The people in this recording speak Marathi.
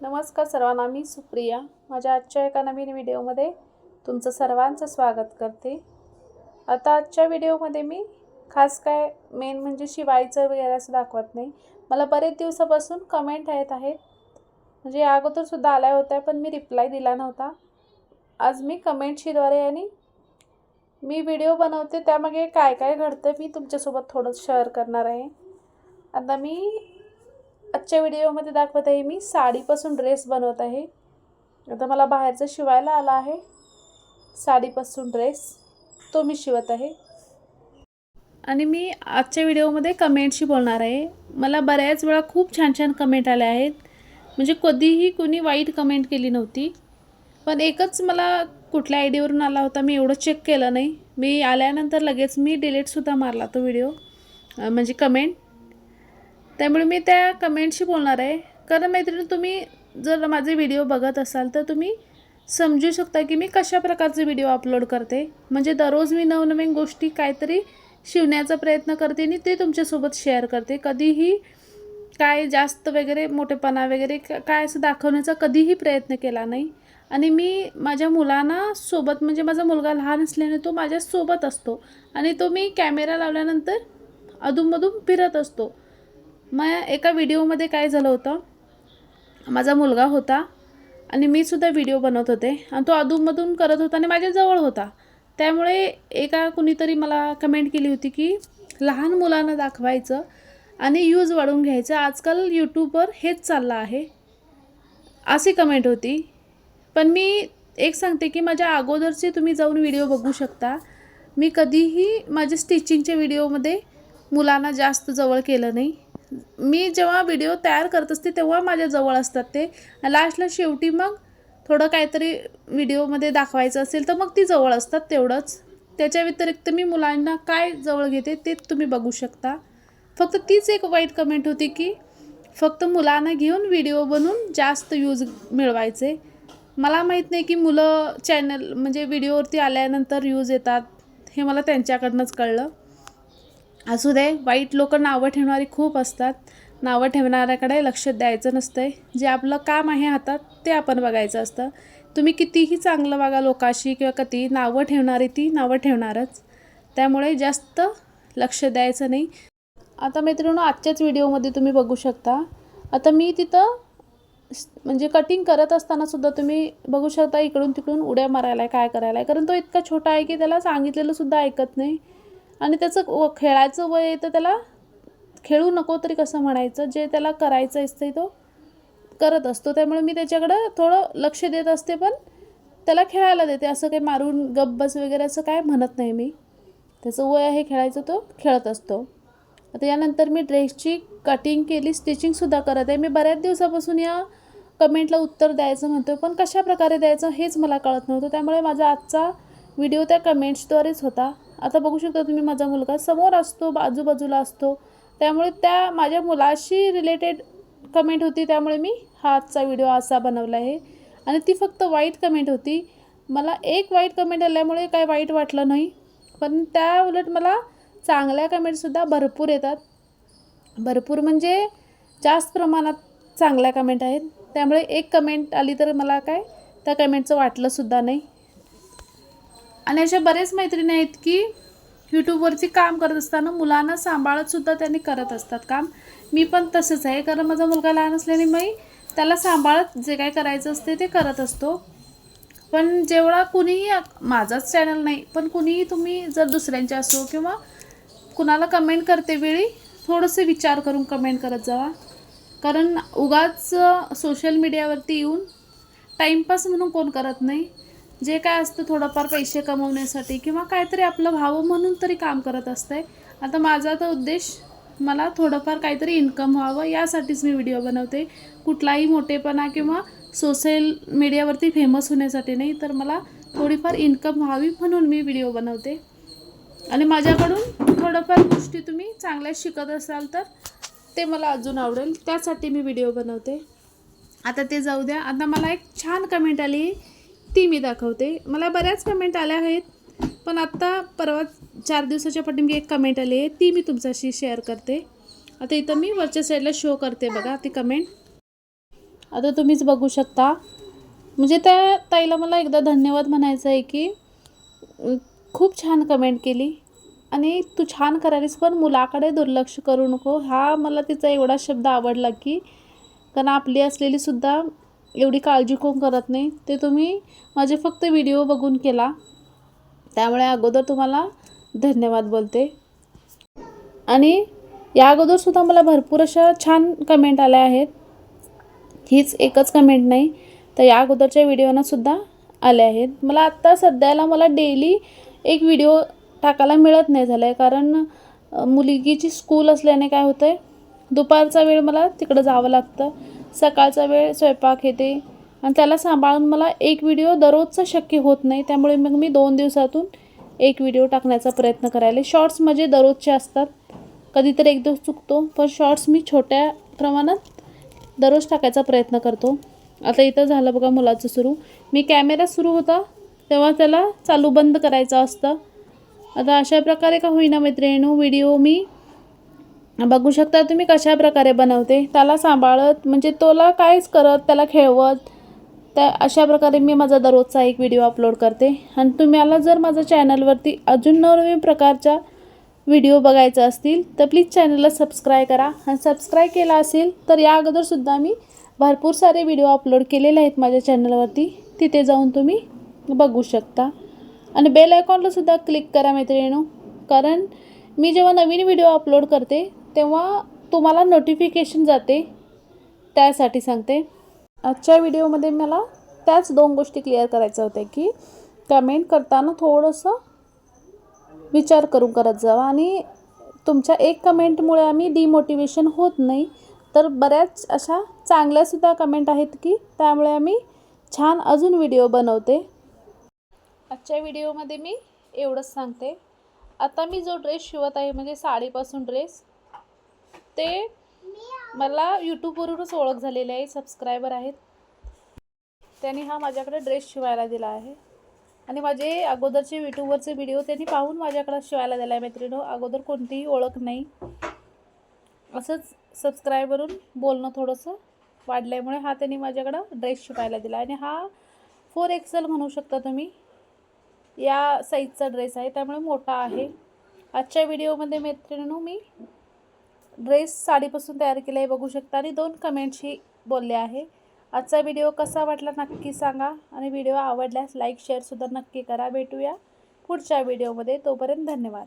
नमस्कार सर्वांना मी सुप्रिया. माझ्या आजच्या एका नवीन व्हिडिओमध्ये तुमचं सर्वांचं स्वागत करते. आता आजच्या व्हिडिओमध्ये मी खास काय मेन म्हणजे शिवायचं वगैरे असं दाखवत नाही. मला बरेच दिवसापासून कमेंट येत आहेत. म्हणजे या अगोदरसुद्धा आल्या होत्या पण मी रिप्लाय दिला नव्हता. आज मी कमेंटशीद्वारे आणि मी व्हिडिओ बनवते त्यामागे काय काय घडतं मी तुमच्यासोबत थोडं शेअर करणार आहे. आता मी आजच्या व्हिडिओमध्ये दाखवत आहे मी साडीपासून ड्रेस बनवत आहे. आता मला बाहेरचं शिवायला आला आहे. साडीपासून ड्रेस तो मी शिवत आहे. आणि मी आजच्या व्हिडिओमध्ये कमेंटशी बोलणार आहे. मला बऱ्याच वेळा खूप छान छान कमेंट आल्या आहेत. म्हणजे कधीही कुणी वाईट कमेंट केली नव्हती. पण एकच मला कुठल्या आय डीवरून आला होता मी एवढं चेक केलं नाही. मी आल्यानंतर लगेच मी डिलीटसुद्धा मारला तो व्हिडिओ. म्हणजे कमेंट. त्यामुळे मी त्या कमेंटशी बोलणार आहे. कारण मैत्रिणी तुम्ही जर माझे व्हिडिओ बघत असाल तर तुम्ही समजू शकता की मी कशा प्रकारचे व्हिडिओ अपलोड करते. म्हणजे दररोज मी नवनवीन गोष्टी काहीतरी शिवण्याचा प्रयत्न करते आणि ते तुमच्यासोबत शेअर करते. कधीही काय जास्त वगैरे मोठेपणा वगैरे काय असं दाखवण्याचा कधीही प्रयत्न केला नाही. आणि मी माझ्या मुलांना सोबत म्हणजे माझा मुलगा लहान असल्याने तो माझ्यासोबत असतो. आणि तो मी कॅमेरा लावल्यानंतर अधूनमधून फिरत असतो. मग एका व्हिडिओमध्ये काय झालं होतं? माझा मुलगा होता आणि मी सुद्धा व्हिडिओ बनवत होते. आणि तो अधूनमधून करत होता आणि माझ्याजवळ होता. त्यामुळे एका कुणीतरी मला कमेंट केली होती की लहान मुलांना दाखवायचं आणि यूज वाढवून घ्यायचं. आजकाल यूट्यूबवर हेच चाललं आहे. अशी कमेंट होती. पण मी एक सांगते की माझ्या अगोदरचे तुम्ही जाऊन व्हिडिओ बघू शकता. मी कधीही माझ्या स्टिचिंगच्या व्हिडिओमध्ये मुलांना जास्त जवळ केलं नाही. मी जेव्हा व्हिडिओ तयार करत असते तेव्हा माझ्या जवळ असतात ते. लास्टला शेवटी मग थोडं काहीतरी व्हिडिओमध्ये दाखवायचं असेल तर मग ती जवळ असतात तेवढंच. त्याच्या व्यतिरिक्त मी मुलांना काय जवळ घेते ते तुम्ही बघू शकता. फक्त तीच एक वाईट कमेंट होती की फक्त मुलांना घेऊन व्हिडिओ बनवून जास्त यूज मिळवायचे. मला माहीत नाही की मुलं चॅनल म्हणजे व्हिडिओवरती आल्यानंतर यूज येतात हे मला त्यांच्याकडनंच कळलं. असू दे वाईट लोक नावं ठेवणारी खूप असतात. नावं ठेवणाऱ्याकडे लक्ष द्यायचं नसतंय. जे आपलं काम आहे हातात ते आपण बघायचं असतं. तुम्ही कितीही चांगलं वागा लोकाशी किंवा कधी नावं ठेवणारी ती नावं ठेवणारच. त्यामुळे जास्त लक्ष द्यायचं नाही. आता मैत्रिणी आजच्याच व्हिडिओमध्ये तुम्ही बघू शकता. आता मी तिथं म्हणजे कटिंग करत असताना सुद्धा तुम्ही बघू शकता इकडून तिकडून उड्या मारायला आहे, काय करायला आहे कारण तो इतका छोटा आहे की त्याला सांगितलेलं सुद्धा ऐकत नाही. आणि त्याचं व- खेळायचं वय तर त्याला खेळू नको तरी कसं म्हणायचं? जे त्याला करायचं असतं तो करत असतो. त्यामुळे मी त्याच्याकडं थोडं लक्ष देत असते पण त्याला खेळायला देते. असं काही मारून गब्बस वगैरे असं काय म्हणत नाही मी. त्याचं वय आहे खेळायचं तो खेळत असतो. आता यानंतर मी ड्रेसची कटिंग केली स्टिचिंगसुद्धा करत आहे. मी बऱ्याच दिवसापासून या कमेंटला उत्तर द्यायचं म्हणतो पण कशा प्रकारे द्यायचं हेच मला कळत नव्हतं. त्यामुळे माझा आजचा व्हिडिओ त्या कमेंट्सद्वारेच होता. आता बघू शकता तुम्ही माझा मुलगा समोर असतो बाजूबाजूला असतो. त्यामुळे त्या माझ्या मुलाशी रिलेटेड कमेंट होती त्यामुळे मी हा आजचा व्हिडिओ असा बनवला आहे. आणि ती फक्त वाईट कमेंट होती. मला एक वाईट कमेंट आल्यामुळे काय वाईट वाटलं नाही. पण त्या उलट मला चांगल्या कमेंटसुद्धा भरपूर येतात. भरपूर म्हणजे जास्त प्रमाणात चांगल्या कमेंट आहेत. त्यामुळे एक कमेंट आली तर मला काय त्या कमेंटचं वाटलंसुद्धा नाही. आणि अशा बरेच मैत्रिणी आहेत की यूट्यूबवरती काम करत असताना मुलांना सांभाळतसुद्धा त्यांनी करत असतात काम. मी पण तसंच आहे कारण माझा मुलगा लहान असल्याने मी त्याला सांभाळत जे काय करायचं असते ते करत असतो. पण जेवढा कुणीही माझाच चॅनल नाही पण कुणीही तुम्ही जर दुसऱ्यांचे असो किंवा कुणाला कमेंट करते वेळी थोडंसं विचार करून कमेंट करत जावा. कारण उगाच सोशल मीडियावरती येऊन टाईमपास म्हणून कोण करत नाही. जे काय असतं थोडंफार पैसे कमवण्यासाठी किंवा काहीतरी आपलं व्हावं म्हणून तरी काम करत असतंय. आता माझा तर उद्देश मला थोडंफार काहीतरी इन्कम व्हावं यासाठीच मी व्हिडिओ बनवते. कुठलाही मोठेपणा किंवा सोशल मीडियावरती फेमस होण्यासाठी नाही तर मला थोडीफार इन्कम व्हावी म्हणून मी व्हिडिओ बनवते. आणि माझ्याकडून थोडंफार गोष्टी तुम्ही चांगल्या शिकत असाल तर ते मला अजून आवडेल त्यासाठी मी व्हिडिओ बनवते. आता ते जाऊ द्या. आता मला एक छान कमेंट आली. ती मी दाखवते. मला बऱ्याच कमेंट आल्या आहेत पण आत्ता परवा चार दिवसाच्या पाठीमागे एक कमेंट आली आहे ती मी तुमच्याशी शेअर करते. आता इथं मी वरच्या साईडला शो करते बघा ती कमेंट आता तुम्हीच बघू शकता. म्हणजे त्या ताईला मला एकदा धन्यवाद म्हणायचं आहे की खूप छान कमेंट केली. आणि तू छान करायलीस पण मुलाकडे दुर्लक्ष करू नको. हा मला तिचा एवढा शब्द आवडला की कारण आपली असलेलीसुद्धा एवढी काळजी कोण करत नाही. ते तुम्ही माझे फक्त व्हिडिओ बघून केला. त्यामुळे अगोदर तुम्हाला धन्यवाद बोलते. आणि या अगोदरसुद्धा मला भरपूर अशा छान कमेंट आल्या आहेत. हीच एकच कमेंट नाही तर या अगोदरच्या व्हिडिओनासुद्धा आल्या आहेत. मला आत्ता सध्याला मला डेली एक व्हिडिओ टाकायला मिळत नाही झालं आहे कारण मुलगीची स्कूल असल्याने काय होतं आहे दुपारचा वेळ मला तिकडं जावं लागतं. सकाळचा वेळ स्वयंपाक येते आणि त्याला सांभाळून मला एक व्हिडिओ दररोजचा शक्य होत नाही. त्यामुळे मग मी दोन दिवसातून एक व्हिडिओ टाकण्याचा प्रयत्न करायला. शॉर्ट्स म्हणजे दररोजचे असतात. कधीतरी एक दिवस चुकतो पण शॉर्ट्स मी छोट्या प्रमाणात दररोज टाकायचा प्रयत्न करतो. आता इथं झालं बघा मुलाचं सुरू. मी कॅमेरा सुरू होता तेव्हा त्याला चालू बंद करायचं असतं. आता अशा प्रकारे का होईना मैत्रिणीनो व्हिडिओ मी बघू शकता तुम्ही कशा प्रकारे बनवते. त्याला सांभाळत म्हणजे तोला कायच करत त्याला खेळवत त्या अशा प्रकारे मी माझा दररोजचा एक व्हिडिओ अपलोड करते. आणि तुम्हाला जर माझ्या चॅनलवरती अजून नवनवीन प्रकारच्या व्हिडिओ बघायचा असतील तर प्लीज चॅनलला सबस्क्राईब करा. आणि सबस्क्राईब केला असेल तर या अगोदरसुद्धा मी भरपूर सारे व्हिडिओ अपलोड केलेले आहेत माझ्या चॅनलवरती तिथे जाऊन तुम्ही बघू शकता. आणि बेल आयकॉनलासुद्धा क्लिक करा मैत्रिणू कारण मी जेव्हा नवीन व्हिडिओ अपलोड करते तेव्हा तुम्हाला नोटिफिकेशन जाते. त्यासाठी सांगते. आजच्या व्हिडिओमध्ये मला त्याच दोन गोष्टी क्लिअर करायच्या होत्या की कमेंट करताना थोडंसं विचार करून करत जावा आणि तुमच्या एक कमेंटमुळे आम्ही डिमोटिवेशन होत नाही. तर बऱ्याच अशा चांगल्यासुद्धा कमेंट आहेत की त्यामुळे आम्ही छान अजून व्हिडिओ बनवते. आजच्या व्हिडिओमध्ये मी एवढंच सांगते. आता मी जो ड्रेस शिवत आहे म्हणजे साडीपासून ड्रेस ते मला यूट्यूबवरूनच ओळख झालेली आहे. सबस्क्रायबर आहेत. त्यांनी हा माझ्याकडे ड्रेस शिवायला दिला आहे. आणि माझे अगोदरचे यूट्यूबवरचे व्हिडिओ त्यांनी पाहून माझ्याकडे शिवायला दिला आहे मैत्रिणी अगोदर कोणतीही ओळख नाही. असंच सबस्क्रायबरून बोलणं थोडंसं वाढल्यामुळे हा त्यांनी माझ्याकडं ड्रेस शिवायला दिला आणि हा फोर एक्सेल म्हणू शकता तुम्ही. या साईजचा ड्रेस आहे. त्यामुळे मोठा आहे. आजच्या व्हिडिओमध्ये मैत्रिणीनो मी ड्रेस साडीपासून तयार केला आहे बघू शकता. आणि दोन कमेंट्सही बोलले आहे. आजचा व्हिडिओ कसा वाटला नक्की सांगा. आणि व्हिडिओ आवडल्यास लाईक शेअरसुद्धा नक्की करा. भेटूया पुढच्या व्हिडिओमध्ये. तोपर्यंत धन्यवाद.